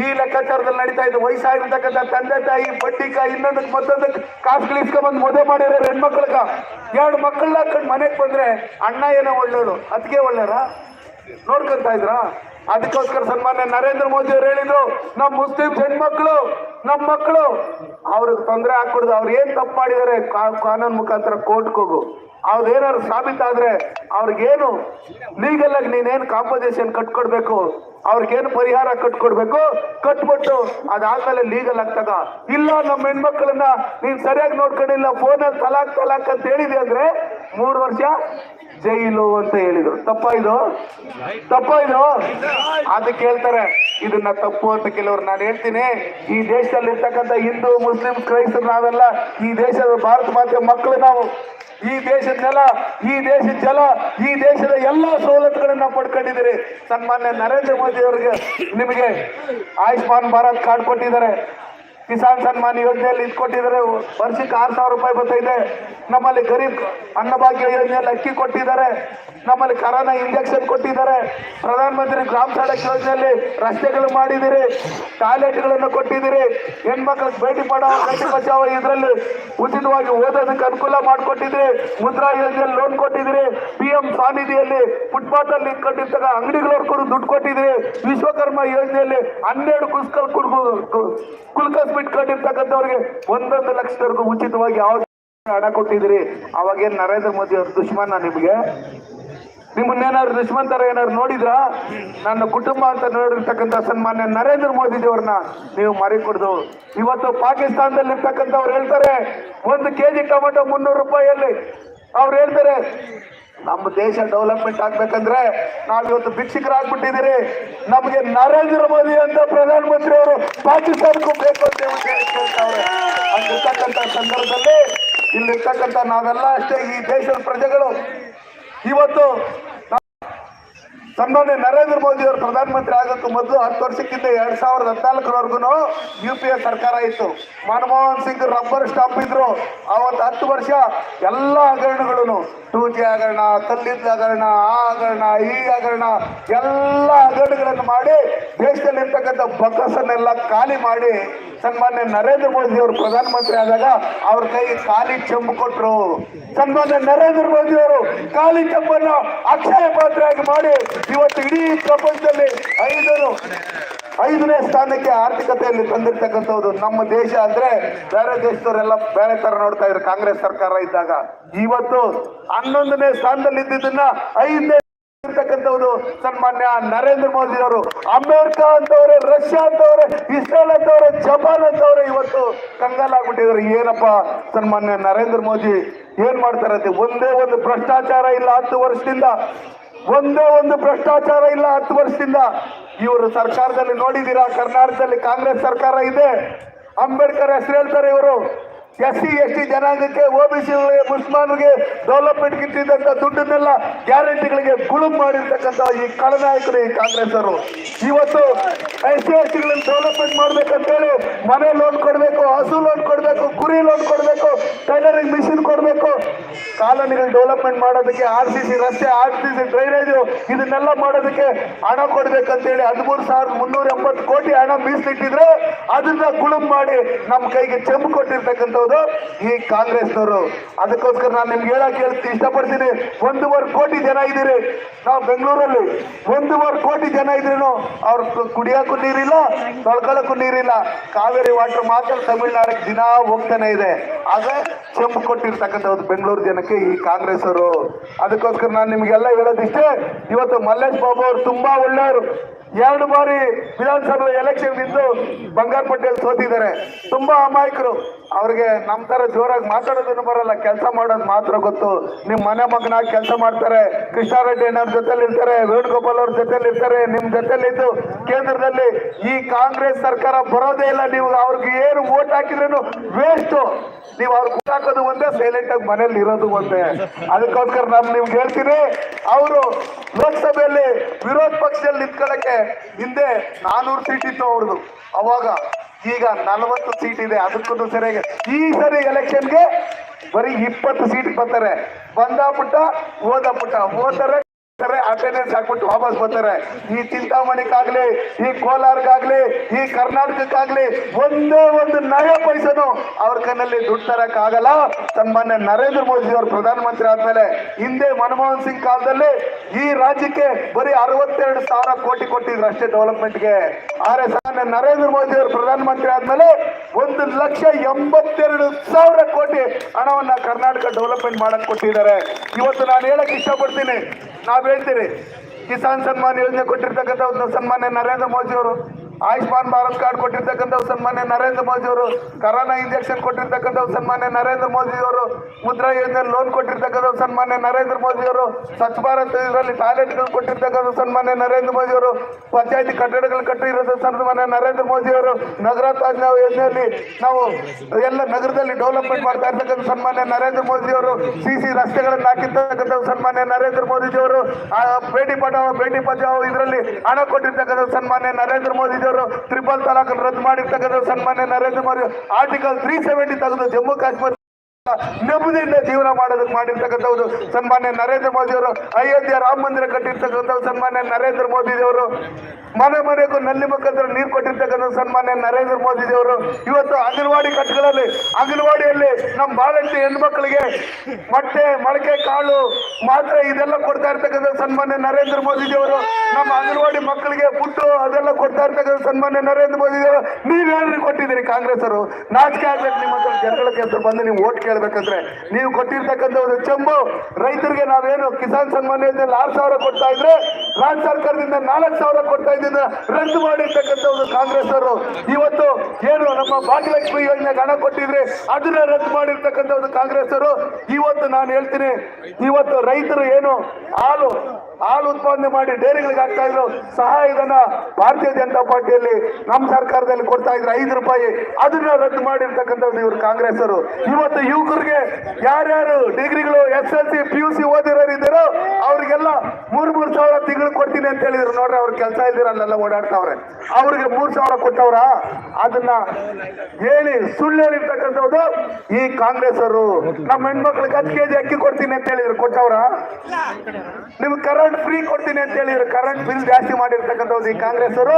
ಈ ಲೆಕ್ಕಾಚಾರದಲ್ಲಿ ನಡೀತಾ ಇದ್ದು ವಯಸ್ಸಾಗಿರ್ತಕ್ಕಂಥ ತಂದೆ ತಾಯಿ ಬಡ್ಡಿಗ ಇನ್ನೊಂದಕ್ಕೆ ಮತ್ತೊಂದಕ್ಕೆ ಕಾಸು ಇಸ್ಕೊಂಡ್ಬಂದು ಮದುವೆ ಮಾಡಿರೋ ಹೆಣ್ಮಕ್ಳಿಗ. ಎರಡು ಮಕ್ಕಳನ್ನ ಕಂಡು ಮನೆಗೆ ಬಂದ್ರೆ ಅಣ್ಣ ಏನೋ ಒಳ್ಳೆಯವರು ಅದಕ್ಕೆ ಒಳ್ಳೆಯರ ನೋಡ್ಕೊಂತ ಇದ್ರಾ? ಅದಕ್ಕೋಸ್ಕರ ಸನ್ಮಾನ್ಯ ನರೇಂದ್ರ ಮೋದಿ ಅವ್ರು ಹೇಳಿದ್ರು ನಮ್ಮ ಮುಸ್ಲಿಂ ಹೆಣ್ಮಕ್ಳು ನಮ್ಮ ಮಕ್ಕಳು ಅವ್ರಿಗೆ ತೊಂದರೆ ಹಾಕೊಡ್ದು ಅವ್ರು ಏನ್ ತಪ್ಪು ಮಾಡಿದ್ದಾರೆ, ಕಾ- ಕಾನೂನು ಮುಖಾಂತರ ಕೋರ್ಟ್ಗೆ ಹೋಗು. ಏನಾದ್ರು ಸಾಬೀತಾದ್ರೆ, ಅವ್ರಿಗೇನು ಲೀಗಲ್ ಆಗಿ ನೀನೇನು ಕಾಂಪೋಸಿಷನ್ ಕಟ್ಕೊಡ್ಬೇಕು, ಅವ್ರಿಗೇನು ಪರಿಹಾರ ಕಟ್ಕೊಡ್ಬೇಕು, ಕಟ್ಬಿಟ್ಟು ಅದಾದ್ಮೇಲೆ ಲೀಗಲ್ ಆಗ್ತದ. ಇಲ್ಲ ನಮ್ಮ ಹೆಣ್ಮಕ್ಳನ್ನ ನೀನ್ ಸರಿಯಾಗಿ ನೋಡ್ಕೊಂಡಿಲ್ಲ, ಫೋನಲ್ಲಿ ತಲಾಕ್ ತಲಾಕ್ ಅಂತ ಹೇಳಿದೆ ಅಂದ್ರೆ, ಮೂರು ವರ್ಷ ಜೈಲು ಅಂತ ಹೇಳಿದ್ರು. ತಪ್ಪಾಯ್ದು ಇದು? ತಪ್ಪ ಕೇಳ್ತಾರೆ, ಇದನ್ನ ತಪ್ಪು ಅಂತ ಕೆಲವರು ನಾನು ಹೇಳ್ತೀನಿ. ಈ ದೇಶದಲ್ಲಿ ಇರ್ತಕ್ಕಂತ ಹಿಂದೂ, ಮುಸ್ಲಿಂ, ಕ್ರೈಸ್ತರು ನಾವೆಲ್ಲ, ಈ ದೇಶದ ಭಾರತ ಮಾತೆ ಮಕ್ಕಳು ನಾವು. ಈ ದೇಶದ ನೆಲ, ಈ ದೇಶದ ಜಲ, ಈ ದೇಶದ ಎಲ್ಲ ಸವಲತ್ತುಗಳನ್ನ ಪಡ್ಕೊಂಡಿದ್ದೀರಿ. ಸನ್ಮಾನ್ಯ ನರೇಂದ್ರ ಮೋದಿ ಅವರಿಗೆ ನಿಮಗೆ ಆಯುಷ್ಮಾನ್ ಭಾರತ್ ಕಾರ್ಡ್ ಕೊಟ್ಟಿದ್ದಾರೆ. ಕಿಸಾನ್ ಸನ್ಮಾನ್ ಯೋಜನೆಯಲ್ಲಿ ಕೊಟ್ಟಿದ್ದಾರೆ ವರ್ಷಕ್ಕೆ ಆರು ಸಾವಿರ ರೂಪಾಯಿ ಬರ್ತಾ ಇದೆ ನಮ್ಮಲ್ಲಿ ಗರೀಬ್ ಅನ್ನಭಾಗ್ಯ ಯೋಜನೆಯಲ್ಲಿ ಅಕ್ಕಿ ಕೊಟ್ಟಿದ್ದಾರೆ. ನಮ್ಮಲ್ಲಿ ಕರೋನಾ ಇಂಜೆಕ್ಷನ್ ಕೊಟ್ಟಿದ್ದಾರೆ. ಪ್ರಧಾನ ಮಂತ್ರಿ ಗ್ರಾಮ ಸಡಕ್ ಯೋಜನೆಯಲ್ಲಿ ರಸ್ತೆಗಳು ಮಾಡಿದಿರಿ, ಟಾಯ್ಲೆಟ್ಗಳನ್ನು ಕೊಟ್ಟಿದ್ದೀರಿ ಹೆಣ್ಮಕ್ಳಿಗೆ ಭೇಟಿ ಮಾಡೋ ಕಟ್ಟಿ ಬಚಾವ ಇದರಲ್ಲಿ ಉಚಿತವಾಗಿ ಓದೋದಕ್ಕೆ ಅನುಕೂಲ ಮಾಡಿಕೊಟ್ಟಿದ್ರಿ. ಮುದ್ರಾ ಯೋಜನೆಯಲ್ಲಿ ಲೋನ್ ಕೊಟ್ಟಿದ್ರಿ. ಪಿ ಎಂ ಸ್ವಾನಿಧಿಯಲ್ಲಿ ಫುಟ್ಪಾತ್ ಅಲ್ಲಿ ಕಟ್ಟಿದ್ದಾಗ ಅಂಗಡಿಗಳವ್ರು ಕೂಡ ದುಡ್ಡು ಕೊಟ್ಟಿದ್ರಿ. ವಿಶ್ವಕರ್ಮ ಯೋಜನೆಯಲ್ಲಿ ಹನ್ನೆರಡು ಕುಸ್ಕಲ್ ಕುಲ್ಕಸ್ ಬಿಟ್ಕೊಂಡಿರ್ತಕ್ಕಂಥವ್ರಿಗೆ ಒಂದೊಂದು ಲಕ್ಷದವರೆಗೂ ಉಚಿತವಾಗಿ ಯಾವ ಹಣ ಕೊಟ್ಟಿದ್ರಿ? ಅವಾಗೇನು ನರೇಂದ್ರ ಮೋದಿ ಅವ್ರ ದುಶ್ಮನ ನಿಮ್ಗೆ? ನಿಮ್ಮನ್ನೇನಾದ್ರು ದುಶ್ಮಂತರ ತರ ಏನಾದ್ರು ನೋಡಿದ್ರಾ? ನನ್ನ ಕುಟುಂಬ ಅಂತ ನೋಡಿರ್ತಕ್ಕಂಥ ಸನ್ಮಾನ್ಯ ನರೇಂದ್ರ ಮೋದಿ ಅವ್ರನ್ನ ನೀವು ಮರಿಕೊಡ್ದು. ಇವತ್ತು ಪಾಕಿಸ್ತಾನದಲ್ಲಿ ಇರ್ತಕ್ಕಂಥವ್ರು ಹೇಳ್ತಾರೆ, ಒಂದು ಕೆ ಜಿ ಟೊಮೆಟೊ ಮುನ್ನೂರು ರೂಪಾಯಿಯಲ್ಲಿ. ಅವ್ರು ಹೇಳ್ತಾರೆ, ನಮ್ಮ ದೇಶ ಡೆವಲಪ್ಮೆಂಟ್ ಆಗ್ಬೇಕಂದ್ರೆ ನಾವು ಇವತ್ತು ಭಿಕ್ಷುಕರಾಗ್ಬಿಟ್ಟಿದ್ದೀರಿ. ನಮಗೆ ನರೇಂದ್ರ ಮೋದಿ ಅಂತ ಪ್ರಧಾನಮಂತ್ರಿ ಅವರು ಪಾಕಿಸ್ತಾನಕ್ಕೂ ಬೇಕು ಅಂತ ಹೇಳ್ತಾರೆ ಸಂದರ್ಭದಲ್ಲಿ ಇಲ್ಲಿರ್ತಕ್ಕಂಥ ನಾವೆಲ್ಲ ಅಷ್ಟೇ ಈ ದೇಶದ ಪ್ರಜೆಗಳು. ಇವತ್ತು ಸನ್ಮಾನ್ಯ ನರೇಂದ್ರ ಮೋದಿ ಅವರು ಪ್ರಧಾನಮಂತ್ರಿ ಆಗೋಕ್ಕೂ ಮೊದಲು ಹತ್ತು ವರ್ಷಕ್ಕಿಂತ ಎರಡ್ ಸಾವಿರದ ಹದಿನಾಲ್ಕರವರೆಗೂ ಯು ಪಿ ಎ ಸರ್ಕಾರ ಇತ್ತು. ಮನಮೋಹನ್ ಸಿಂಗ್ ರಬ್ಬರ್ ಸ್ಟಾಪ್ ಇದ್ರು. ಅವತ್ತು ಹತ್ತು ವರ್ಷ ಎಲ್ಲ ಹಗರಣಗಳು ಟೂ ಜಿ ಹಗರಣ ಕಲ್ಲಿದ್ದ ಹಗರಣ, ಆ ಹಗರಣ, ಈ ಹಗರಣ, ಎಲ್ಲ ಹಗರಣಗಳನ್ನು ಮಾಡಿ ದೇಶದಲ್ಲಿ ಬಕಸನ್ನೆಲ್ಲ ಖಾಲಿ ಮಾಡಿ ಸನ್ಮಾನ್ಯ ನರೇಂದ್ರ ಮೋದಿ ಅವರು ಪ್ರಧಾನಮಂತ್ರಿ ಆದಾಗ ಅವ್ರ ಕೈ ಖಾಲಿ ಚೆಂಬು ಕೊಟ್ರು. ಸನ್ಮಾನ್ಯ ನರೇಂದ್ರ ಮೋದಿ ಅವರು ಖಾಲಿ ಚೆಂಬನ್ನು ಅಕ್ಷಯ ಪಾತ್ರೆಯಾಗಿ ಮಾಡಿ ಇವತ್ತು ಇಡೀ ಪ್ರಪಂಚದಲ್ಲಿ ಐದನು, ಐದನೇ ಸ್ಥಾನಕ್ಕೆ ಆರ್ಥಿಕತೆಯಲ್ಲಿ ತಂದಿರ್ತಕ್ಕಂಥದ್ದು ನಮ್ಮ ದೇಶ ಅಂದ್ರೆ ಬೇರೆ ದೇಶದವರೆಲ್ಲ ಬೇರೆ ತರ ನೋಡ್ತಾ ಇದ್ರು ಕಾಂಗ್ರೆಸ್ ಸರ್ಕಾರ ಇದ್ದಾಗ. ಇವತ್ತು ಹನ್ನೊಂದನೇ ಸ್ಥಾನದಲ್ಲಿ ಇದ್ದಿದ್ದನ್ನ ಐದನೇ ಸನ್ಮಾನ್ಯ ನರೇಂದ್ರ ಮೋದಿ ಅವರು ಅಮೆರಿಕ ಅಂತವ್ರೆ, ರಷ್ಯಾ ಅಂತವ್ರೆ, ಇಸ್ರೇಲ್ ಅಂತವ್ರೆ, ಜಪಾನ್ ಅಂತವ್ರೆ ಇವತ್ತು ಕಂಗಾಲಾಗ್ಬಿಟ್ಟಿದ್ದಾರೆ ಏನಪ್ಪ ಸನ್ಮಾನ್ಯ ನರೇಂದ್ರ ಮೋದಿ? ಏನ್ ಮಾಡ್ತಾರೆ ಒಂದೇ ಒಂದು ಭ್ರಷ್ಟಾಚಾರ ಇಲ್ಲ ಹತ್ತು ವರ್ಷದಿಂದ. ಒಂದೇ ಒಂದು ಭ್ರಷ್ಟಾಚಾರ ಇಲ್ಲ ಹತ್ತು ವರ್ಷದಿಂದ. ಇವರು ಸರ್ಕಾರದಲ್ಲಿ ನೋಡಿದೀರಾ ಕರ್ನಾಟಕದಲ್ಲಿ ಕಾಂಗ್ರೆಸ್ ಸರ್ಕಾರ ಇದೆ. ಅಂಬೇಡ್ಕರ್ ಹೆಸರು ಹೇಳ್ತಾರೆ ಇವರು. ಎಸ್ ಸಿ ಎಸ್ ಟಿ ಜನಾಂಗಕ್ಕೆ ಸಿ ಮುಸ್ಮಾನ್ಗೆ ಡೆವಲಪ್ಮೆಂಟ್ ಇಟ್ಟಿದ್ದಂಥ ದುಡ್ಡನ್ನೆಲ್ಲ ಗ್ಯಾರಂಟಿಗಳಿಗೆ ಗುಳುಂ ಮಾಡಿರ್ತಕ್ಕಂಥ ಈ ಖಳನಾಯಕರು ಈ ಕಾಂಗ್ರೆಸ್ ಅವರು ಇವತ್ತು ಎಸ್ ಸಿ ಎಸ್ ಟಿಗಳನ್ನು ಡೆವಲಪ್ಮೆಂಟ್ ಮಾಡ್ಬೇಕಂತೇಳಿ ಮನೆ ಲೋನ್ ಕೊಡಬೇಕು, ಹಸು ಲೋನ್ ಕೊಡಬೇಕು, ಕುರಿ ಲೋನ್ ಕೊಡಬೇಕು ಟೈಲರಿಂಗ್ ಮಿಷಿನ್ ಕೊಡಬೇಕು. ಕಾಲೋನಿಗಳು ಡೆವಲಪ್ಮೆಂಟ್ ಮಾಡೋದಕ್ಕೆ ಆರ್ ಸಿ ಸಿ ರಸ್ತೆ ಆರ್ ಸಿ ಸಿ ಡ್ರೈನೇಜು ಇದನ್ನೆಲ್ಲ ಮಾಡೋದಕ್ಕೆ ಹಣ ಕೊಡ್ಬೇಕಂತೇಳಿ ಹದಿಮೂರು ಸಾವಿರದ ಮುನ್ನೂರ ಎಂಬತ್ತು ಕೋಟಿ ಹಣ ಮೀಸಲಿಟ್ಟಿದ್ರೆ ಅದನ್ನ ಗುಳುಂ ಮಾಡಿ ನಮ್ಮ ಕೈಗೆ ಚೆಂಬು ಕೊಟ್ಟಿರ್ತಕ್ಕಂಥದ್ದು ಈ ಕಾಂಗ್ರೆಸ್ನವರು. ಅದಕ್ಕೋಸ್ಕರ ನಾನು ನಿಮ್ಗೆ ಹೇಳಕ್ ಹೇಳ್ತಿ ಇಷ್ಟಪಡ್ತೀನಿ. ಒಂದೂವರೆ ಕೋಟಿ ಜನ ಇದ್ದೀರಿ. ನಾವು ಬೆಂಗಳೂರಲ್ಲಿ ಒಂದೂವರೆ ಕೋಟಿ ಜನ ಇದ್ರೂ ಅವ್ರ ಕುಡಿಯೋಕ್ಕೂ ನೀರಿಲ್ಲ ತೊಳ್ಕೊಳ್ಳೋಕ್ಕೂ ನೀರಿಲ್ಲ. ಕಾವೇರಿ ವಾಟರ್ ಮಾತ್ರ ತಮಿಳ್ನಾಡಿಗೆ ದಿನ ಹೋಗ್ತಾನೆ ಇದೆ. ಆಗ ಚೆಂಪು ಕೊಟ್ಟಿರ್ತಕ್ಕಂಥದ್ದು ಬೆಂಗಳೂರು ಜನಕ್ಕೆ ಈ ಕಾಂಗ್ರೆಸ್ ಅವರು ಅದಕ್ಕೋಸ್ಕರ ನಾನು ನಿಮಗೆಲ್ಲ ಹೇಳೋದಿಷ್ಟೇ, ಇವತ್ತು ಮಲ್ಲೇಶ್ ಬಾಬು ಅವರು ತುಂಬಾ ಒಳ್ಳೆಯವರು. ಎರಡು ಬಾರಿ ವಿಧಾನಸಭೆ ಎಲೆಕ್ಷನ್ ಇದ್ದು ಬಂಗಾರ ಪಟೇಲ್ ಸೋತಿದ್ದಾರೆ. ತುಂಬಾ ಅಮಾಯಕರು. ಅವ್ರಿಗೆ ನಮ್ಮ ತರ ಜೋರಾಗಿ ಮಾತಾಡೋದನ್ನು ಬರಲ್ಲ. ಕೆಲಸ ಮಾಡೋದು ಮಾತ್ರ ಗೊತ್ತು. ನಿಮ್ ಮನೆ ಮಗನಾಗಿ ಕೆಲಸ ಮಾಡ್ತಾರೆ. ಕೃಷ್ಣಾರೆಡ್ಡಿ ಅಣ್ಣ ಜೊತೆಲಿ ಇರ್ತಾರೆ, ವೇಣುಗೋಪಾಲ್ ಅವ್ರ ಜೊತೆಲಿ ಇರ್ತಾರೆ, ನಿಮ್ ಜೊತೆಲಿ ಇದ್ದು ಕೇಂದ್ರದಲ್ಲಿ ಈ ಕಾಂಗ್ರೆಸ್ ಸರ್ಕಾರ ಬರೋದೇ ಇಲ್ಲ. ನೀವು ಅವ್ರಿಗೆ ಏನು ವೋಟ್ ಹಾಕಿದ್ರೇನು ವೇಸ್ಟ್ ನೀವು ಅವ್ರಿಗೆ ಊಟ ಹಾಕೋದು ಒಂದೇ ಸೈಲೆಂಟ್ ಆಗಿ ಮನೇಲಿ ಇರೋದು ಒಂದೇ. ಅದಕ್ಕೋಸ್ಕರ ನಾನು ನಿಮ್ಗೆ ಹೇಳ್ತೀನಿ, ಅವರು ಲೋಕಸಭೆಯಲ್ಲಿ ವಿರೋಧ ಪಕ್ಷದಲ್ಲಿ ನಿಂತ್ಕೊಳ್ಳಕ್ಕೆ ಹಿಂದೆ ನಾನೂರು ಸೀಟ್ ಇತ್ತು ಅವ್ರದ್ದು. ಅವಾಗ ಈಗ ನಲವತ್ತು ಸೀಟ್ ಇದೆ. ಅದಕ್ಕೂ ಸರಿಯಾಗಿ ಈ ಸರಿ ಎಲೆಕ್ಷನ್ಗೆ ಬರೀ ಇಪ್ಪತ್ತು ಸೀಟ್ ಬರ್ತಾರೆ. ಬಂದ ಪುಟ್ಟ ಓದ ಪುಟ್ಟ. ಓದ್ತಾರೆ ಅಟೆಂಡೆನ್ಸ್ ಹಾಕ್ಬಿಟ್ಟು ವಾಪಸ್ ಬರ್ತಾರೆ. ಈ ಚಿಂತಾಮಣಿಗಾಗ್ಲಿ, ಈ ಕೋಲಾರ್ಗಾಗ್ಲಿ, ಈ ಕರ್ನಾಟಕಕ್ಕಾಗ್ಲಿ ಒಂದೇ ಒಂದು ನಯ ಪೈಸನು ಅವ್ರ ಕೈನಲ್ಲಿ ದುಡ್ಡು ತರಕ್ ಆಗಲ್ಲ. ನರೇಂದ್ರ ಮೋದಿ ಅವರು ಪ್ರಧಾನಮಂತ್ರಿ ಆದ್ಮೇಲೆ ಹಿಂದೆ ಮನಮೋಹನ್ ಸಿಂಗ್ ಕಾಲದಲ್ಲಿ ಈ ರಾಜ್ಯಕ್ಕೆ ಬರೀ ಅರವತ್ತೆರಡು ಸಾವಿರ ಕೋಟಿ ಕೊಟ್ಟಿದ್ರು ಅಷ್ಟೇ ಡೆವಲಪ್ಮೆಂಟ್ಗೆ ಆದ್ರೆ ಸಾಮಾನ್ಯ ನರೇಂದ್ರ ಮೋದಿ ಅವರು ಪ್ರಧಾನಮಂತ್ರಿ ಆದ್ಮೇಲೆ ಒಂದು ಲಕ್ಷ ಎಂಬತ್ತೆರಡು ಸಾವಿರ ಕೋಟಿ ಹಣವನ್ನ ಕರ್ನಾಟಕ ಡೆವಲಪ್ಮೆಂಟ್ ಮಾಡಕ್ ಕೊಟ್ಟಿದ್ದಾರೆ. ಇವತ್ತು ನಾನು ಹೇಳಕ್ ಇಷ್ಟಪಡ್ತೀನಿ ನಾವ್ ಹೇಳ್ತೀರಿ ಕಿಸಾನ್ ಸನ್ಮಾನ್ ಯೋಜನೆ ಕೊಟ್ಟಿರ್ತಕ್ಕಂಥ ಒಂದು ಸನ್ಮಾನ್ಯ ನರೇಂದ್ರ ಮೋದಿ ಅವರು ಆಯುಷ್ಮಾನ್ ಭಾರತ್ ಕಾರ್ಡ್ ಕೊಟ್ಟಿರ್ತಕ್ಕಂಥ ಸನ್ಮಾನ್ಯ ನರೇಂದ್ರ ಮೋದಿ ಅವರು, ಕರೋನಾ ಇಂಜೆಕ್ಷನ್ ಕೊಟ್ಟಿರ್ತಕ್ಕಂಥ ಸನ್ಮಾನ್ಯ ನರೇಂದ್ರ ಮೋದಿ ಅವರು, ಮುದ್ರಾ ಯೋಜನೆ ಲೋನ್ ಕೊಟ್ಟಿರ್ತಕ್ಕಂಥ ಸನ್ಮಾನ್ಯ ನರೇಂದ್ರ ಮೋದಿ ಅವರು, ಸ್ವಚ್ಛ ಭಾರತ್ ಇದರಲ್ಲಿ ಟಾಯ್ಲೆಟ್ಗಳು ಕೊಟ್ಟಿರ್ತಕ್ಕಂಥ ಸನ್ಮಾನ್ಯ ನರೇಂದ್ರ ಮೋದಿ ಅವರು, ಪಂಚಾಯತಿ ಕಟ್ಟಡಗಳು ಕಟ್ಟಿರೋ ಸನ್ಮಾನ್ಯ ನರೇಂದ್ರ ಮೋದಿ ಅವರು, ನಗರ ತಾಜ್ನ ಯೋಜನೆಯಲ್ಲಿ ನಾವು ಎಲ್ಲ ನಗರದಲ್ಲಿ ಡೆವಲಪ್ಮೆಂಟ್ ಮಾಡ್ತಾ ಇರ್ತಕ್ಕಂಥ ಸನ್ಮಾನ್ಯ ನರೇಂದ್ರ ಮೋದಿ ಅವರು ಸಿ ಸಿ ರಸ್ತೆಗಳನ್ನು ಹಾಕಿರ್ತಕ್ಕಂಥ ಸನ್ಮಾನ್ಯ ನರೇಂದ್ರ ಮೋದಿ ಅವರು ಬೇಟಿ ಭೇಟಿ ಬಚಾವ್ ಇದರಲ್ಲಿ ಹಣ ಕೊಟ್ಟಿರ್ತಕ್ಕಂಥ ಸನ್ಮಾನ್ಯ ನರೇಂದ್ರ ಮೋದಿ ಅವರು ತ್ರಿಪಲ್ ತಲಾಖ್ ರದ್ದು ಮಾಡಿರ್ತಕ್ಕಂಥ ಸನ್ಮಾನ್ಯ Narendra Modi article three seventy ತೆಗೆದು ಜಮ್ಮು ಕಾಶ್ಮೀರ ನೆಮ್ಮದಿಯಿಂದ ಜೀವನ ಮಾಡೋದಕ್ಕೆ ಮಾಡಿರ್ತಕ್ಕಂಥದ್ದು ಸನ್ಮಾನ್ಯ ನರೇಂದ್ರ ಮೋದಿ ಅವರು ಅಯೋಧ್ಯೆ ರಾಮ ಮಂದಿರ ಕಟ್ಟಿರ್ತಕ್ಕಂಥ ಸನ್ಮಾನ್ಯ ನರೇಂದ್ರ ಮೋದಿ ಅವರು ಮನೆ ಮನೆಗೂ ನಲ್ಲಿ ಮುಖಾಂತರ ನೀರು ಕೊಟ್ಟಿರ್ತಕ್ಕಂಥ ಸನ್ಮಾನ್ಯ ನರೇಂದ್ರ ಮೋದಿ ಅವರು ಇವತ್ತು ಅಂಗನವಾಡಿ ಕಟ್ಟಗಳಲ್ಲಿ ಅಂಗನವಾಡಿಯಲ್ಲಿ ನಮ್ಮ ಬಾಲಂಟಿ ಹೆಣ್ಮಕ್ಳಿಗೆ ಮೊಟ್ಟೆ, ಮೊಳಕೆ, ಕಾಳು ಮಾತ್ರ ಇದೆಲ್ಲ ಕೊಡ್ತಾ ಇರ್ತಕ್ಕಂಥ ಸನ್ಮಾನ್ಯ ನರೇಂದ್ರ ಮೋದಿ ಅವರು ನಮ್ಮ ಅಂಗನವಾಡಿ ಮಕ್ಕಳಿಗೆ ಪುಟ್ಟು ಅದೆಲ್ಲ ಕೊಡ್ತಾ ಇರ್ತಕ್ಕಂಥ ಸನ್ಮಾನ್ಯ ನರೇಂದ್ರ ಮೋದಿ ಅವರು ನೀವೇನು ಕೊಟ್ಟಿದ್ದೀರಿ ಕಾಂಗ್ರೆಸ್ ಅವರು ನಾಚಿಕೆ ಆಗ್ಬೇಕು ನಿಮ್ಮ ಜನಗಳ ಕೆಲಸ ಬಂದು ನೀವು ಓಟ್ ಕೇಳ್ಬೇಕಂದ್ರೆ ನೀವು ಕೊಟ್ಟಿರ್ತಕ್ಕಂಥ ಒಂದು ಚೆಂಬು ರೈತರಿಗೆ ನಾವೇನು ಕಿಸಾನ್ ಸನ್ಮಾನ್ ಯೋಜನೆಯಲ್ಲಿ ಆರು ಸಾವಿರ ಕೊಡ್ತಾ ಇದ್ರೆ ರಾಜ್ಯ ಸರ್ಕಾರದಿಂದ ನಾಲ್ಕು ಸಾವಿರ ಕೊಡ್ತಾ ಇದ್ದ ರದ್ದು ಮಾಡಿರ್ತಕ್ಕಂಥ ಒಂದು ಕಾಂಗ್ರೆಸ್ ಅವರು ಇವತ್ತು ಏನು ನಮ್ಮ ಭಾಗ್ಯಲಕ್ಷ್ಮಿ ಯೋಜನೆಗೆ ಹಣ ಕೊಟ್ಟಿದ್ರೆ ಅದನ್ನ ರದ್ದು ಮಾಡಿರ್ತಕ್ಕಂಥ ಒಂದು ಕಾಂಗ್ರೆಸ್ ಅವರು ಇವತ್ತು ನಾನು ಹೇಳ್ತೀನಿ, ಇವತ್ತು ರೈತರು ಏನು ಹಾಲು ಹಾಲು ಉತ್ಪಾದನೆ ಮಾಡಿ ಡೈರಿಗಳಿಗೆ ಹಾಕ್ತಾ ಇದ್ರು. ಇದನ್ನ ಭಾರತೀಯ ಜನತಾ ಪಾರ್ಟಿಯಲ್ಲಿ ನಮ್ಮ ಸರ್ಕಾರದಲ್ಲಿ ಕೊಡ್ತಾ ಇದ್ರು ಐದು ರೂಪಾಯಿ. ಅದನ್ನ ರದ್ದು ಮಾಡಿರ್ತಕ್ಕಂಥದ್ದು ಇವರು ಕಾಂಗ್ರೆಸ್ ಅವರು ಇವತ್ತು ಯುವಕರಿಗೆ ಯಾರ್ಯಾರು ಡಿಗ್ರಿಗಳು S L C P U C ಓದಿರೋರು ಇದ್ದಾರೋ ಅವ್ರಿಗೆಲ್ಲ ಮೂರ್ ಮೂರ್ ಸಾವಿರ ತಿಂಗಳು ಕೊಡ್ತೀನಿ ಅಂತ ಹೇಳಿದ್ರು. ನೋಡ್ರಿ ಅವ್ರ ಕೆಲಸ ಇಲ್ದಿರಲ್ಲೆಲ್ಲ ಓಡಾಡ್ತಾವ್ರೆ. ಅವ್ರಿಗೆ ಮೂರ್ ಸಾವಿರ ಕೊಟ್ಟವ್ರ? ಅದನ್ನ ಹೇಳಿ ಸುಳ್ಳು ಹೇಳಿರ್ತಕ್ಕಂಥದ್ದು ಈ ಕಾಂಗ್ರೆಸ್ ಅವರು ನಮ್ಮ ಹೆಣ್ಮಕ್ಳಿಗೆ ಹತ್ತು ಕೆಜಿ ಅಕ್ಕಿ ಕೊಡ್ತೀನಿ ಅಂತ ಹೇಳಿದ್ರು. ಕೊಟ್ಟವ್ರ? ನಿಮ್ಗೆ ಕರೆಂಟ್ ಫ್ರೀ ಕೊಡ್ತೀನಿ ಅಂತ ಹೇಳಿದ್ರು ಕರೆಂಟ್ ಬಿಲ್ ಜಾಸ್ತಿ ಮಾಡಿರ್ತಕ್ಕಂಥದ್ದು ಈ ಕಾಂಗ್ರೆಸ್ ಅವರು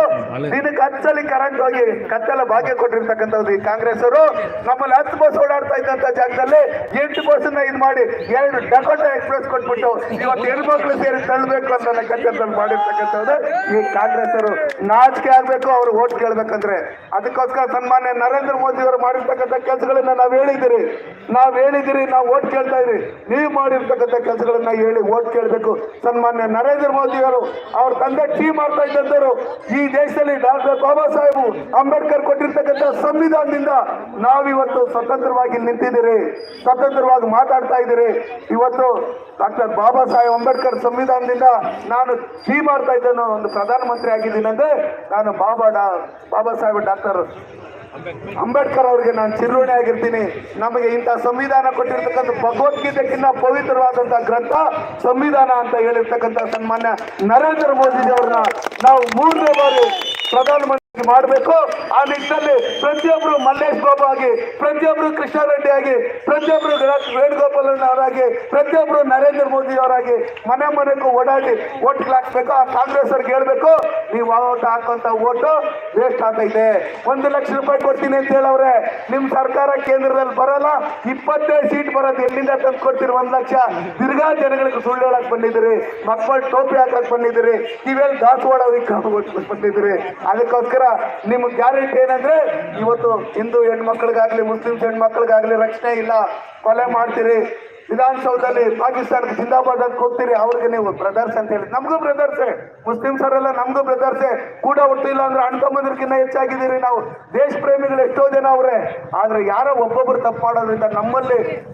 ದಿನಕ್ಕೆ ಹತ್ತಲ್ಲಿ ಕರೆಂಟ್ ಹೋಗಿ ಕತ್ತಲ ಭಾಗ್ಯ ಕೊಟ್ಟಿರ್ತಕ್ಕಂಥದ್ದು ಈ ಕಾಂಗ್ರೆಸ್ ಅವರು ನಮ್ಮಲ್ಲಿ ಹತ್ತು ಬಸ್ ಓಡಾಡ್ತಾ ಇದ್ದಂತ ಜಾಗದಲ್ಲಿ ಎಂಟು ಬಸ್ನ ಇದು ಮಾಡಿ ಎರಡು ಡಕೋಟ ಎಕ್ಸ್ಪ್ರೆಸ್ ಕೊಟ್ಬಿಟ್ಟು ಇವತ್ತು ಹೆಣ್ಮಕ್ಳು ಸೇರಿ ತಳ್ಳಬೇಕು ಅಂತ ನನ್ನ ಕತ್ತಲ್ಲಿ ಮಾಡಿರ್ತಕ್ಕಂಥದ್ದು ಈ ಕಾಂಗ್ರೆಸ್ ಅವರು ನಾಚಿಕೆ ಆಗ್ಬೇಕು, ಅವ್ರು ಓಟ್ ಕೇಳ್ಬೇಕಂದ್ರೆ. ಅದಕ್ಕೋಸ್ಕರ ಸನ್ಮಾನ್ಯ ನರೇಂದ್ರ ಮೋದಿ ಅವರು ಮಾಡಿರ್ತಕ್ಕಂಥ ಕೆಲಸಗಳನ್ನ ನಾವು ಹೇಳಿದಿರಿ. ನಾವು ಹೇಳಿದಿರಿ, ನಾವು ಓಟ್ ಕೇಳ್ತಾ ಇದ್ರಿ. ನೀವು ಮಾಡಿರ್ತಕ್ಕಂಥ ಕೆಲಸಗಳನ್ನ ಹೇಳಿ ಓಟ್ ಕೇಳಬೇಕು. ಸನ್ಮಾನ್ಯ ನರೇಂದ್ರ ಮೋದಿ ಅವರು, ಅವ್ರ ತಂದೆ ಟೀ ಮಾಡ್ತಾ ಇದ್ದಂತರು ಈ ದೇಶದಲ್ಲಿ ಡಾಕ್ಟರ್ ಬಾಬಾ ಸಾಹೇಬ್ ಅಂಬೇಡ್ಕರ್ ಕೊಟ್ಟಿರ್ತಕ್ಕಂಥ ಸಂವಿಧಾನದಿಂದ ನಾವಿವತ್ತು ಸ್ವತಂತ್ರವಾಗಿ ನಿಂತಿದ್ದೀರಿ, ಸ್ವತಂತ್ರವಾಗಿ ಮಾತಾಡ್ತಾ ಇದ್ದೀರಿ. ಇವತ್ತು ಡಾಕ್ಟರ್ ಬಾಬಾ ಸಾಹೇಬ್ ಅಂಬೇಡ್ಕರ್ ಸಂವಿಧಾನದಿಂದ ನಾನು ಟೀ ಮಾಡ್ತಾ ಇದ್ದೇನೆ ಒಂದು ಪ್ರಧಾನಮಂತ್ರಿ ಆಗಿದ್ದೀನಿ ನಾನು ಬಾಬಾ ಡಾ, ಬಾಬಾ ಸಾಹೇಬ್ ಡಾಕ್ಟರ್ ಅಂಬೇಡ್ಕರ್ ಅವರಿಗೆ ನಾನು ಚಿರುಣೆ ಆಗಿರ್ತೀನಿ. ನಮಗೆ ಇಂಥ ಸಂವಿಧಾನ ಕೊಟ್ಟಿರ್ತಕ್ಕಂಥ ಭಗವದ್ಗೀತೆಗಿಂತ ಪವಿತ್ರವಾದಂತಹ ಗ್ರಂಥ, ಸಂವಿಧಾನ ಅಂತ ಹೇಳಿರ್ತಕ್ಕಂಥ ಸನ್ಮಾನ್ಯ ನರೇಂದ್ರ ಮೋದಿ ಅವ್ರನ್ನ ನಾವು ಮೂರನೇ ಬಾರಿ ಪ್ರಧಾನಮಂತ್ರಿ ಮಾಡಬೇಕು. ಆ ನಿಟ್ಟಿನಲ್ಲಿ ಪ್ರತಿಯೊಬ್ಬರು ಮಲ್ಲೇಶ್ ಬಾಬು ಆಗಿ ಕೃಷ್ಣ ಕೃಷ್ಣಾರೆಡ್ಡಿ ಆಗಿ ಪ್ರತಿಯೊಬ್ಬರು ವೇಣುಗೋಪಾಲ್ ಅವರಾಗಿ ಪ್ರತಿಯೊಬ್ಬರು ನರೇಂದ್ರ ಮೋದಿ ಅವರಾಗಿ ಮನೆ ಮನೆಗೂ ಓಡಾಡಿ ಓಟ್ ಹಾಕ್ಬೇಕು. ಆ ಕಾಂಗ್ರೆಸ್ ಅವ್ರಿಗೆ ಹೇಳ್ಬೇಕು, ನೀವು ಓಟ್ ಹಾಕುವಂತ ಓಟು ವೇಸ್ಟ್ ಆಗ್ತೈತೆ ಒಂದು ಲಕ್ಷ ರೂಪಾಯಿ ಕೊಡ್ತೀನಿ ಅಂತ ಹೇಳವ್ರೆ. ನಿಮ್ ಸರ್ಕಾರ ಕೇಂದ್ರದಲ್ಲಿ ಬರಲ್ಲ. ಇಪ್ಪತ್ತೈದು ಸೀಟ್ ಬರೋದು ಎಲ್ಲಿಂದ ತಂದು ಕೊಡ್ತೀರಿ? ಒಂದ್ ಲಕ್ಷ. ತಿರ್ಗಾ ಜನಗಳಿಗೆ ಸುಳ್ಳು ಹೇಳಕ್ ಬಂದಿದ್ದೀರಿ. ಮಕ್ಕಳು ಟೋಪಿ ಹಾಕಕ್ ಬಂದಿದ್ದೀರಿ. ಕಿವಿಯಲ್ಲಿ ದಾಸವಾಡ ಬಂದಿದ್ದೀರಿ. ಅದಕ್ಕೋಸ್ಕರ ನಿಮ್ಮ ಗ್ಯಾರಂಟಿ ಏನಂದ್ರೆ, ಇವತ್ತು ಹಿಂದೂ ಹೆಣ್ಮಕ್ಳಿಗಾಗ್ಲಿ, ಮುಸ್ಲಿಮ್ಸ್ ಹೆಣ್ಮಕ್ಳಿಗಾಗ್ಲಿ ರಕ್ಷಣೆ ಇಲ್ಲ, ಕೊಲೆ ಮಾಡ್ತೀರಿ. ವಿಧಾನಸೌಧದಲ್ಲಿ ಪಾಕಿಸ್ತಾನಕ್ಕೆ ಜಿಂದಾಬಾದ್ ಅಂತ ಹೋಗ್ತೀರಿ, ಅವ್ರಿಗೆ ನೀವು ಬ್ರದರ್ಸ್ ಅಂತ ಹೇಳಿ. ನಮಗೂ ಬ್ರದರ್ಸೆ ಮುಸ್ಲಿಮ್ಸ್ ಅವರೆಲ್ಲ ನಮ್ಗೂ ಬ್ರದರ್ಸ್ ಕೂಡ ಹುಟ್ಟಿಲ್ಲ ಅಂದ್ರೆ ಅಣ್ಕೊಂಬಂದ್ರಕ್ಕಿಂತ ಹೆಚ್ಚಾಗಿದ್ದೀರಿ ನಾವು. ದೇಶ ಪ್ರೇಮಿಗಳು ಎಷ್ಟೋ ಜನ ಅವರೇ. ಆದ್ರೆ ಯಾರೋ ಒಬ್ಬೊಬ್ರು ತಪ್ಪು ಮಾಡೋದ್ರಿಂದ ನಮ್ಮಲ್ಲಿ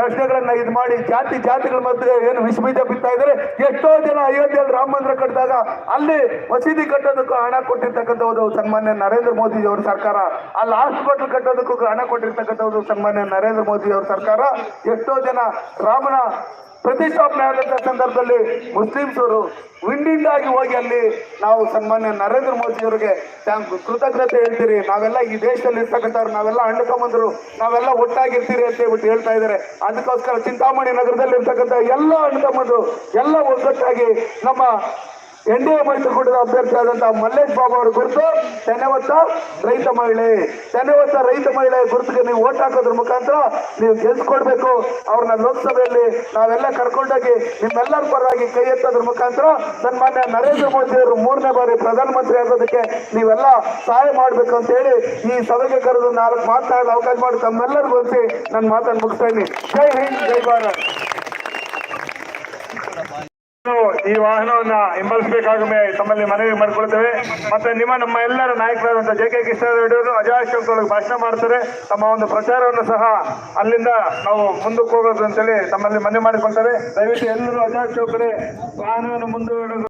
ಘರ್ಷಣೆಗಳನ್ನ ಇದು ಮಾಡಿ ಜಾತಿ ಜಾತಿಗಳ ಮಧ್ಯೆ ಏನು ವಿಷ ಬೀಜ ಬಿತ್ತಾ ಇದ್ದಾರೆ. ಎಷ್ಟೋ ಜನ ಅಯೋಧ್ಯೆಯಲ್ಲಿ ರಾಮ ಮಂದಿರ ಕಟ್ಟಿದಾಗ ಅಲ್ಲಿ ಮಸೀದಿ ಕಟ್ಟೋದಕ್ಕೂ ಹಣ ಕೊಟ್ಟಿರ್ತಕ್ಕಂಥವ್ರು ಸನ್ಮಾನ್ಯ ನರೇಂದ್ರ ಮೋದಿ ಅವರ ಸರ್ಕಾರ ಅಲ್ಲಿ ಹಾಸ್ಪಿಟಲ್ ಕಟ್ಟೋದಕ್ಕೂ ಹಣ ಕೊಟ್ಟಿರ್ತಕ್ಕಂಥವ್ರು ಸನ್ಮಾನ್ಯ ನರೇಂದ್ರ ಮೋದಿ ಅವರ ಸರ್ಕಾರ. ಎಷ್ಟೋ ಜನ ರಾಮನ ಪ್ರತಿಷ್ಠಾಪನೆ ಆದಂತ ಸಂದರ್ಭದಲ್ಲಿ ಮುಸ್ಲಿಮ್ಸ್ ಅವರು ವಿಂಡಿಂದಾಗಿ ಹೋಗಿ ಅಲ್ಲಿ ನಾವು ಸನ್ಮಾನ್ಯ ನರೇಂದ್ರ ಮೋದಿ ಅವರಿಗೆ ಕೃತಜ್ಞತೆ ಹೇಳ್ತೀರಿ. ನಾವೆಲ್ಲ ಈ ದೇಶದಲ್ಲಿ ಇರ್ತಕ್ಕಂಥವ್ರು, ನಾವೆಲ್ಲ ಹಣ್ಣುಕೊಂಬಂದ್ರು ನಾವೆಲ್ಲ ಒಟ್ಟಾಗಿರ್ತೀರಿ ಅಂತ ಹೇಳ್ಬಿಟ್ಟು ಹೇಳ್ತಾ ಇದ್ದಾರೆ. ಅದಕ್ಕೋಸ್ಕರ ಚಿಂತಾಮಣಿ ನಗರದಲ್ಲಿ ಇರ್ತಕ್ಕಂಥ ಎಲ್ಲ ಹಣ್ಣುಕೊಂಬಂದ್ರು ಎಲ್ಲ ಒಗ್ಗಟ್ಟಾಗಿ ನಮ್ಮ ಎನ್ ಡಿ ಎ ಮೈತ್ರಿಕೂಟದ ಮಲ್ಲೇಶ್ ಬಾಬು ಅವರ ಗುರುತು, ತೆನೆವತ್ತ ರೈತ ಮಹಿಳೆ. ತೆನೆವತ್ತ ರೈತ ಮಹಿಳೆ ಗುರುತಿಗೆ ನೀವು ಓಟ್ ಹಾಕೋದ್ರ ಮುಖಾಂತರ ನೀವು ಗೆಲ್ಸ್ಕೊಡ್ಬೇಕು. ಅವ್ರನ್ನ ಲೋಕಸಭೆಯಲ್ಲಿ ನಾವೆಲ್ಲ ಕರ್ಕೊಂಡೋಗಿ ನಿಮ್ಮೆಲ್ಲರ ಪರವಾಗಿ ಕೈ ಎತ್ತೋದ್ರ ಮುಖಾಂತರ ಸನ್ಮಾನ್ಯ ನರೇಂದ್ರ ಮೋದಿ ಅವರು ಮೂರನೇ ಬಾರಿ ಪ್ರಧಾನಮಂತ್ರಿ ಆಗೋದಕ್ಕೆ ನೀವೆಲ್ಲ ಸಹಾಯ ಮಾಡಬೇಕು ಅಂತ ಹೇಳಿ ಈ ಸಭೆಗೆ ಕರೆದು ನಾಲ್ಕು ಮಾತನಾಡಲು ಅವಕಾಶ ಮಾಡಿ ತಮ್ಮೆಲ್ಲರಿಗೂ ಹೊಂದಿ ನನ್ನ ಮಾತನ್ನು ಮುಗಿಸ್ತಾ ಇದ್ದೀನಿ. ಜೈ ಹಿಂದ್, ಜೈ ಭಾರತ್. ಈ ವಾಹನವನ್ನ ಹಿಂಬಾಲಿಸಬೇಕಾಗಿ ತಮ್ಮಲ್ಲಿ ಮನವಿ ಮಾಡಿಕೊಳ್ತೇವೆ ಮತ್ತೆ ನಿಮ್ಮ ನಮ್ಮ ಎಲ್ಲರ ನಾಯಕರಾದಂತಹ ಜೆ ಕೆ ಅವರು ಅಜಯ್ ಶಂಕರ್ ಭಾಷಣ ಮಾಡ್ತಾರೆ. ತಮ್ಮ ಒಂದು ಪ್ರಚಾರವನ್ನು ಸಹ ಅಲ್ಲಿಂದ ನಾವು ಮುಂದಕ್ಕೆ ಹೋಗೋದು ಅಂತೇಳಿ ತಮ್ಮಲ್ಲಿ ಮನವಿ ಮಾಡಿಕೊಳ್ತಾರೆ. ದಯವಿಟ್ಟು ಎಲ್ಲರೂ ಅಜಯ್ ಶಂಕರ್ ವಾಹನವನ್ನು ಮುಂದೂಡೋದು